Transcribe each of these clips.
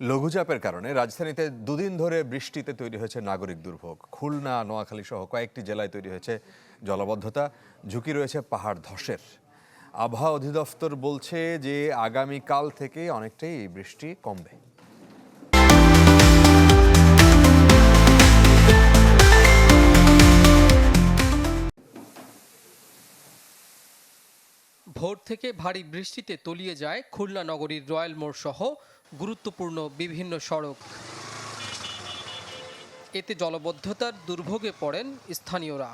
লঘুচাপের কারণে রাজধানীতে দুদিন ধরে বৃষ্টিতে তৈরি হয়েছে নাগরিক দুর্ভোগ। খুলনা, নোয়াখালী সহ কয়েকটি জেলায় তৈরি হয়েছে জলবদ্ধতা, ঝুঁকি রয়েছে পাহাড় ধসের। আবহাওয়া অধিদপ্তর বলছে যে আগামীকাল থেকে অনেকটাই বৃষ্টি কমবে। ভোর থেকে ভারী বৃষ্টিতে তলিয়ে যায় খুলনা নগরীর রয়্যাল মোড় সহ গুরুত্বপূর্ণ বিভিন্ন সড়ক। এতে জলবদ্ধতার দুর্ভোগে পড়েন স্থানীয়রা।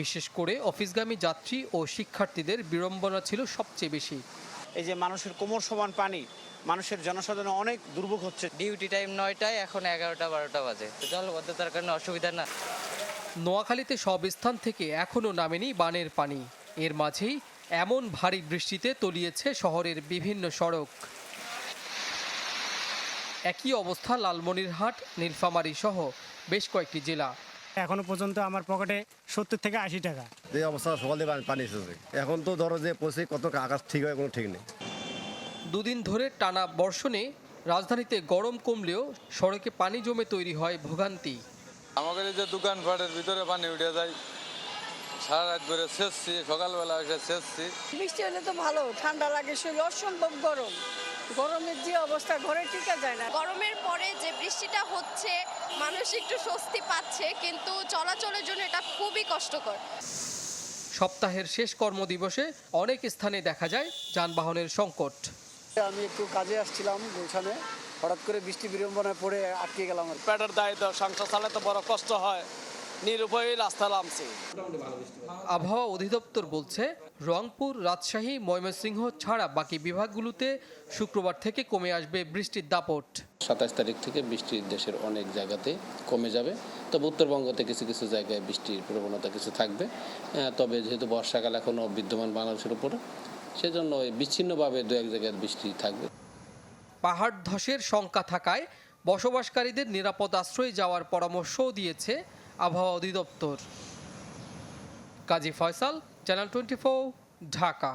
বিশেষ করে অফিসগামী যাত্রী ও শিক্ষার্থীদের বিড়ম্বনা ছিল সবচেয়ে বেশি। এই যে মানুষের কোমর সমান পানি মানুষের জনসাধারণ অনেক দুর্ভোগ হচ্ছে। ডিউটি টাইম নয়টায় এখন এগারোটা বারোটা বাজে। জলবদ্ধতার কারণে অসুবিধা না। নোয়াখালীতে সব স্থান থেকে এখনও নামেনি বানের পানি। এর মাঝেই এমন ভারী বৃষ্টিতে তলিয়েছে শহরের বিভিন্ন সড়ক। একই অবস্থা লালমনিরহাট নীলফামারী সহ বেশ কয়েকটি জেলা। এখনও পর্যন্ত আমার পকেটে সত্তর থেকে আশি টাকা। যে অবস্থা সকাল দিয়ে পানি এসেছে। এখন তো ধরো যে পৌঁছে কত আকাশ ঠিক হয় কোনো ঠিক নেই। দুদিন ধরে টানা বর্ষণে রাজধানীতে গরম কমলেও সড়কে পানি জমে তৈরি হয় ভোগান্তি। আমাদের এই যে দোকানপাটের ভিতরে পানি উঠে যায় সারা রাত ধরে শেষছি সকালবেলা এসে শেষছি। বৃষ্টি হলে তো ভালো ঠান্ডা লাগে শরীর অসম্ভব গরম। গরমের যে অবস্থা ঘরে টিকা যায় না। গরমের পরে যে বৃষ্টিটা হচ্ছে মানুষ একটু স্বস্তি পাচ্ছে কিন্তু চলাচলের জন্য এটা খুবই কষ্টকর। সপ্তাহের শেষ কর্মদিবসে অনেক স্থানে দেখা যায় যানবাহনের সংকট। আমি একটু কাজে আসছিলাম গুলশানে হঠাৎ করে বৃষ্টি বিড়ম্বনায় পড়ে আটকে গেলাম। পেটের দায়িত্ব সংসার চালাতে বড় কষ্ট হয়। নিরুপায় রাস্তা নামছি। আবহাওয়া অধিদপ্তর বলছে রংপুর রাজশাহী ময়মনসিংহ ছাড়া বাকি বিভাগগুলোতে শুক্রবার থেকে কমে আসবে বৃষ্টির দাপট। সাতাশ তারিখ থেকে বৃষ্টি দেশের অনেক জায়গাতে কমে যাবে। তবে উত্তরবঙ্গতে কিছু কিছু জায়গায় বৃষ্টির প্রবণতা কিছু থাকবে। তবে যেহেতু বর্ষাকাল এখনও বিদ্যমান বাংলাদেশের উপরে সেজন্য বিচ্ছিন্নভাবে দু এক জায়গায় বৃষ্টি থাকবে। পাহাড় ধসের শঙ্কা থাকায় বসবাসকারীদের নিরাপদ আশ্রয়ে যাওয়ার পরামর্শও দিয়েছে আবহাওয়া অধিদপ্তর। Kazi Faisal channel twenty Dhaka.